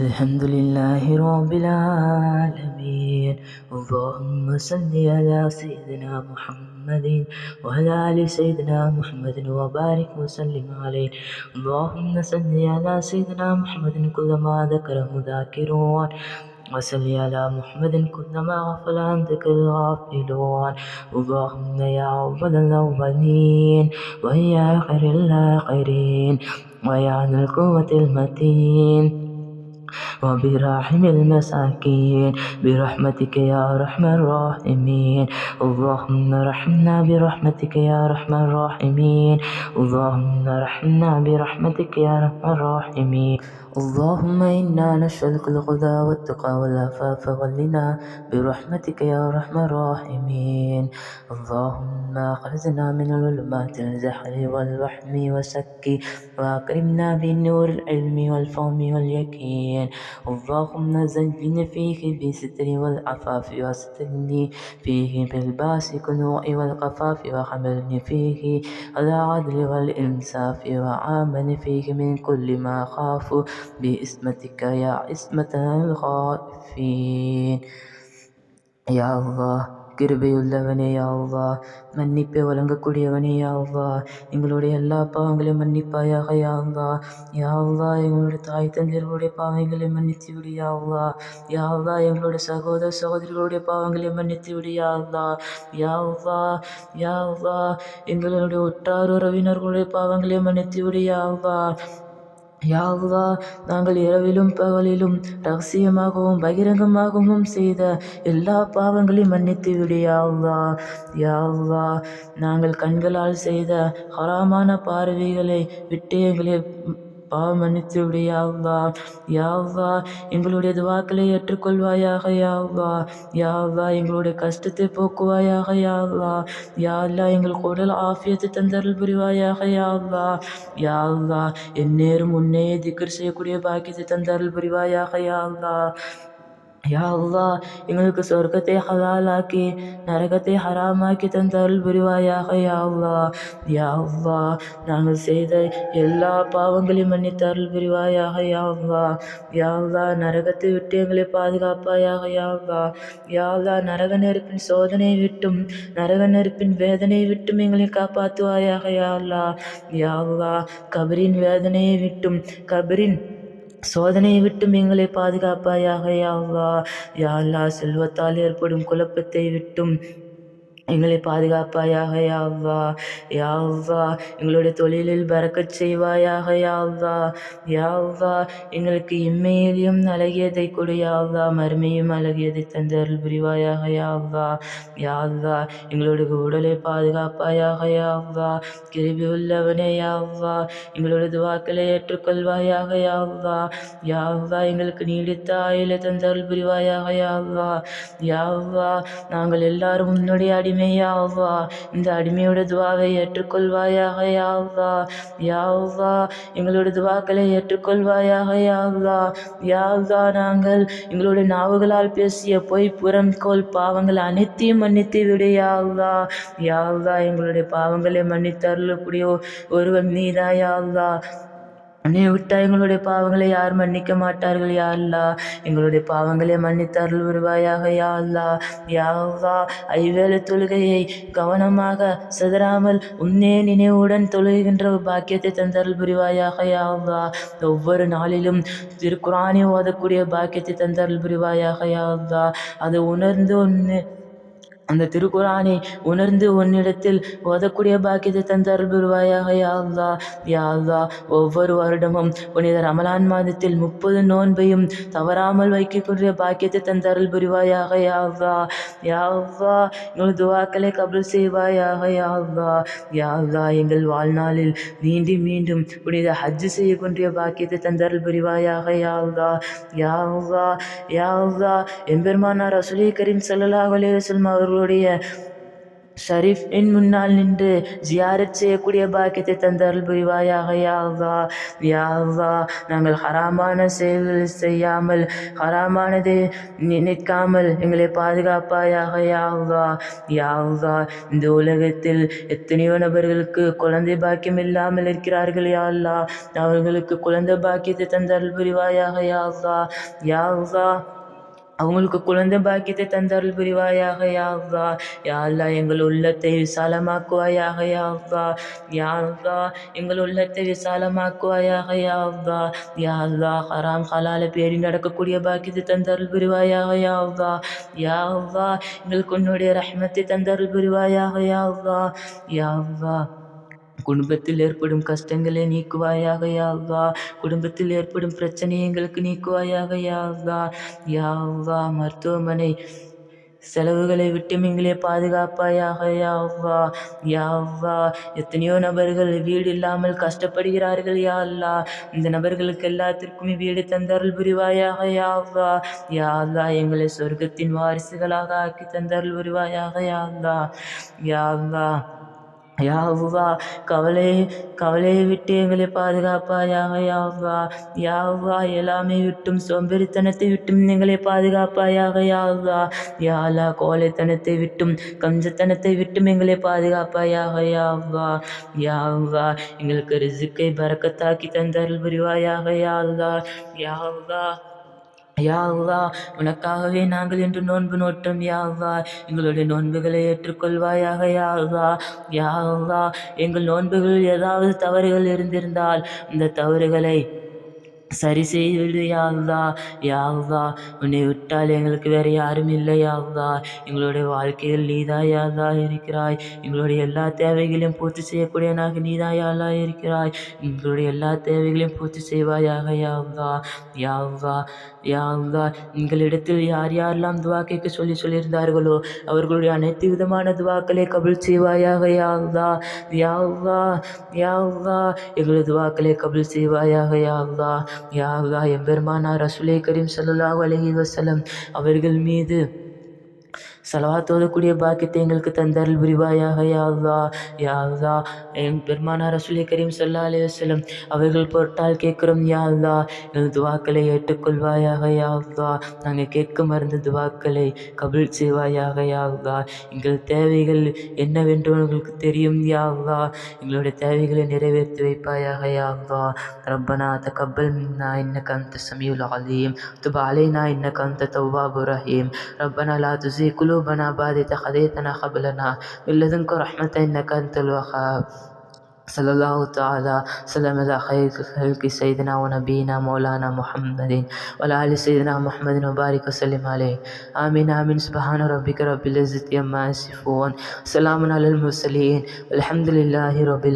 الحمد لله رب العالمين. اللهم صل على سيدنا محمد وعلى آل سيدنا محمد وبارك وسلم عليه. اللهم صل على سيدنا محمد كلما ذكره ذاكرون. وصل على محمد كلما غفل عن ذكر الغافلون. اللهم يا أول الأولين ويا آخر الآخرين ويا ذا القوة المتين. وبرحم المساكين برحمتك يا أرحم الراحمين. اللهم رحمنا برحمتك يا أرحم الراحمين. اللهم رحمنا برحمتك يا أرحم الراحمين. اللهم إنا نسألك الهدى والتقى والعفاف والغنى برحمتك يا أرحم الراحمين. اللهم أخرجنا من الظلمات الجهل والوهم والشك وأكرمنا بالنور العلم والفهم واليقين. اللهم زين فيه بالستر والعفاف واسترني فيه بالباس كنوع والقفاف وحملني فيه على العدل والإنصاف وعامل فيه من كل ما خاف بإسمتك يا عصمة الخائفين يا الله கிருபையுள்ளவனே யாவா மன்னிப்பை வழங்கக்கூடியவனே யாவா எங்களுடைய எல்லா பாவங்களையும் மன்னிப்பாயாக யாவா யாவா எங்களுடைய தாய் தந்தையர்களுடைய பாவங்களை மன்னித்து விடு யாவா யாவா எங்களுடைய சகோதர சகோதரிகளுடைய பாவங்களை மன்னித்து விடு யாவா யாவா யாவா எங்களுடைய உற்றார் உறவினர்களுடைய பாவங்களை மன்னித்து விடு யாவா யாவா நாங்கள் இரவிலும் பகலிலும் ரகசியமாகவும் பகிரங்கமாகவும் செய்த எல்லா பாவங்களையும் மன்னித்து விடு யாவா யாவா நாங்கள் கண்களால் செய்த ஹராமான பார்வைகளை விட்டு எங்களை பாவம் மன்னித்து விடு யாவா எங்களுடைய துவாக்களை ஏற்றுக்கொள்வாயாக யாவா யாவா எங்களுடைய கஷ்டத்தை போக்குவாயாக யாவா யாழ்லா எங்களுக்கு உடல் ஆஃபியத்தை தந்தருள் புரிவாயாக யாவா யாவா எந்நேரம் உன்னையே திக்கர் செய்யக்கூடிய பாக்கியத்தை தந்தருள் புரிவாயாக யாவா யா அல்லா எங்களுக்கு சொர்க்கத்தை ஹலாலாக்கி நரகத்தை ஹராமாக்கி தந்தருள் புரிவாயாக யா அல்லா யா அல்லா நாங்கள் செய்த எல்லா பாவங்களையும் மன்னித்து அருள் புரிவாயாக யா அல்லா யா அல்லா நரகத்தை விட்டு எங்களை பாதுகாப்பாயாக யா அல்லா யா அல்லா நரக நெருப்பின் சோதனை விட்டும் நரக நெருப்பின் வேதனை விட்டும் எங்களை காப்பாற்றுவாயாக யா அல்லா யா அல்லா கபரின் வேதனையை விட்டும் கபரின் சோதனையை விட்டும் எங்களை பாதுகாப்பாயாக யாவா யாழ்லா செல்வத்தால் ஏற்படும் குழப்பத்தை விட்டும் எங்களை பாதுகாப்பாயாக யாவா யாவா எங்களுடைய தொழிலில் பறக்கச் செய்வாயாக யாவா யாவா எங்களுக்கு இம்மையிலும் அழகியதை கொடு யாவா மறுமையும் அழகியதை தந்தருள் புரிவாயாக யாவா யாவா எங்களுடைய உடலை பாதுகாப்பாயாக யாவா கிருபி உள்ளவனே யாவா எங்களுடைய துவாக்களை ஏற்றுக்கொள்வாயாக யாவா யாவா எங்களுக்கு நீடித்த ஆயில தந்தருள் புரிவாயாக யாவா யாவா நாங்கள் எல்லாரும் உன்னுடைய அடி அடிமையாவா? இந்த அடிமையோட துவாவை ஏற்றுக்கொள்வாயாக யாவா? யாவா? எங்களோட துவாக்களை ஏற்றுக்கொள்வாயாக யாவா? யாவா? நாங்கள் எங்களுடைய நாவுகளால் பேசிய பொய் புறம்கோல் பாவங்கள் அனைத்தையும் மன்னித்து விடு யாவா? யாவா? எங்களுடைய பாவங்களை மன்னித்தருளக்கூடிய ஒருவன் நீதா உன்னை விட்டால் எங்களுடைய பாவங்களை யார் மன்னிக்க மாட்டார்கள்? யா அல்லா எங்களுடைய பாவங்களை மன்னித்து அருள் வருவாயாக யா அல்லா. யாவா ஐவேளை தொழுகையை கவனமாக சிதறாமல் உன்னே நினைவுடன் தொழுகின்ற பாக்கியத்தை தந்தருள் புரிவாயாக யாவா ஒவ்வொரு நாளிலும் திருக்குறானி ஓதக்கூடிய பாக்கியத்தை தந்தருள் புரிவாயாக யாவா அதை உணர்ந்து ஒன்று அந்த திருக்குறானை உணர்ந்து உன்னிடத்தில் ஓதக்கூடிய பாக்கியத்தை தந்தருள் புரிவாயாக யாழ்லா யாழ்லா ஒவ்வொரு வருடமும் புனித ரமலான் மாதத்தில் முப்பது நோன்பையும் தவறாமல் வைக்கக்கூடிய பாக்கியத்தை தந்தருள் புரிவாயாக யாழ்லா யாழ்லா எங்கள் துவாக்களை கபல் செய்வாயாக. யாழ்லா யாழ்லா எங்கள் வாழ்நாளில் மீண்டும் மீண்டும் புனித ஹஜ்ஜு செய்யக்கூடிய பாக்கியத்தை தந்தருள் புரிவாயாக யாழ்லா யாழ்லா யாழ்லா எம்பெருமானார் அசுலே கரீம் சல்லா அலைவசல்மா அவர்கள் அவர்களுடைய ஷரீஃபின் முன்னால் நின்று ஜியாரத் செய்யக்கூடிய பாக்கியத்தை தந்தருள் புரிவாயாக யாவா யாவா நாங்கள் ஹராமான செயல்கள் செய்யாமல் ஹராமானதை நினைக்காமல் எங்களை பாதுகாப்பாயாக யாவா யாவா இந்த உலகத்தில் எத்தனையோ நபர்களுக்கு குழந்தை பாக்கியம் இல்லாமல் இருக்கிறார்கள் யாழ்லா அவர்களுக்கு குழந்தை பாக்கியத்தை தந்தருள் புரிவாயாக யாவா யாவா அவங்களுக்கு குழந்தை பாக்கியத்தை தந்தருள் புரிவாயாக யாவா அல்லா எங்கள் உள்ளத்தை விசாலமாக்குவாயாக யாவா யாழ்வா எங்கள் உள்ளத்தை விசாலமாக்குவாயாக யாவா யாழ்வா ஹராம் ஹலால பேடி நடக்கக்கூடிய பாக்கியத்தை தந்தருள் புரிவாயாக யாவா யாவா எங்களுக்கு உன்னுடைய ரஹ்மத்தை தந்தருள் புரிவாயாக யாவா யாவா குடும்பத்தில் ஏற்படும் கஷ்டங்களை நீக்குவாயாக யாவா குடும்பத்தில் ஏற்படும் பிரச்சனை எங்களுக்கு நீக்குவாயாக யாவா யாவா மருத்துவமனை செலவுகளை விட்டு எங்களை பாதுகாப்பாயாக யாவா யாவா எத்தனையோ நபர்கள் வீடு இல்லாமல் கஷ்டப்படுகிறார்கள் யாழ்லா இந்த நபர்களுக்கு எல்லாத்திற்குமே வீடு தந்தருள் புரிவாயாக யாவா யாழ்லா எங்களை சொர்க்கத்தின் வாரிசுகளாக ஆக்கி தந்தருள் புரிவாயாக யாழ்லா யாவா யா அல்லா கவலை கவலையை விட்டு எங்களை பாதுகாப்பாயாக யா அல்லாஹ் யா எல்லாமே விட்டும் சோம்பேறித்தனத்தை விட்டும் எங்களை பாதுகாப்பாயாக யா அல்லாஹ் யா கோலைத்தனத்தை கோழைத்தனத்தை விட்டும் கஞ்சத்தனத்தை விட்டும் எங்களை பாதுகாப்பாயாக யா அல்லாஹ் யா எங்களுக்கு ரிசுக்கை பறக்கத்தாக்கி தந்தருள் புரிவாயாக யா அல்லாஹ் யா யாவா உனக்காகவே நாங்கள் இன்று நோன்பு நோட்டம் யாவா எங்களுடைய நோன்புகளை ஏற்றுக்கொள்வாயாக யாவா யாவா எங்கள் நோன்புகளில் ஏதாவது தவறுகள் இருந்திருந்தால் அந்த தவறுகளை சரி செய்து யா அல்லா உன்னை விட்டால் எங்களுக்கு வேறு யாரும் இல்லை யா எங்களுடைய வாழ்க்கையில் நீதா யா இருக்கிறாய். எங்களுடைய எல்லா தேவைகளையும் பூர்த்தி செய்யக்கூடியவனாக நீதான் நீதா அல்லா இருக்கிறாய். எங்களுடைய எல்லா தேவைகளையும் பூர்த்தி செய்வாயாக யா அல்லா. யா எங்களிடத்தில் யார் யாரெல்லாம் துவா கேட்க சொல்லி சொல்லியிருந்தார்களோ அவர்களுடைய அனைத்து விதமான துவாக்களை கபில் செய்வாயாக யா அல்லா. யா எங்களது துவாக்களை கபில் செய்வாயாக யா யாவா யா எம்பெருமானார் ரசுலே கரீம் சல்லாஹ் அலஹி வசலம் அவர்கள் மீது சலவாத்தோடு கூடிய பாக்கியத்தை எங்களுக்கு தந்தருள் புரிவாயாக யா அல்லா யா அல்லா என் பெருமானார் ரசூலை கரீம் ஸல்லல்லாஹு அலைஹி வஸல்லம் அவர்கள் பொருட்டால் கேட்குறோம் யா அல்லா எங்கள் துவாக்களை ஏற்றுக்கொள்வாயாக யா அல்லா நாங்கள் கேட்க மறந்த துவாக்களை கபூல் செய்வாயாக யா அல்லா எங்கள் தேவைகள் என்னவென்று உங்களுக்கு தெரியும் யா அல்லா எங்களுடைய தேவைகளை நிறைவேற்றி வைப்பாயாக யா அல்லா ربنا تقبل منا إنك أنت السميع العليم تب علينا إنك أنت التواب الرحيم ربنا لا تزغ قلوبنا بعد إذ هديتنا هب لنا من لدنك رحمة إنك أنت الوهاب. صلى الله تعالى وسلم على خير خلق سيدنا ونبينا مولانا محمد. وعلى آل سيدنا محمد وبارك وسلم عليه. آمين آمين. سبحان ربك رب العزة عما يصفون. سلام على المرسلين. والحمد لله رب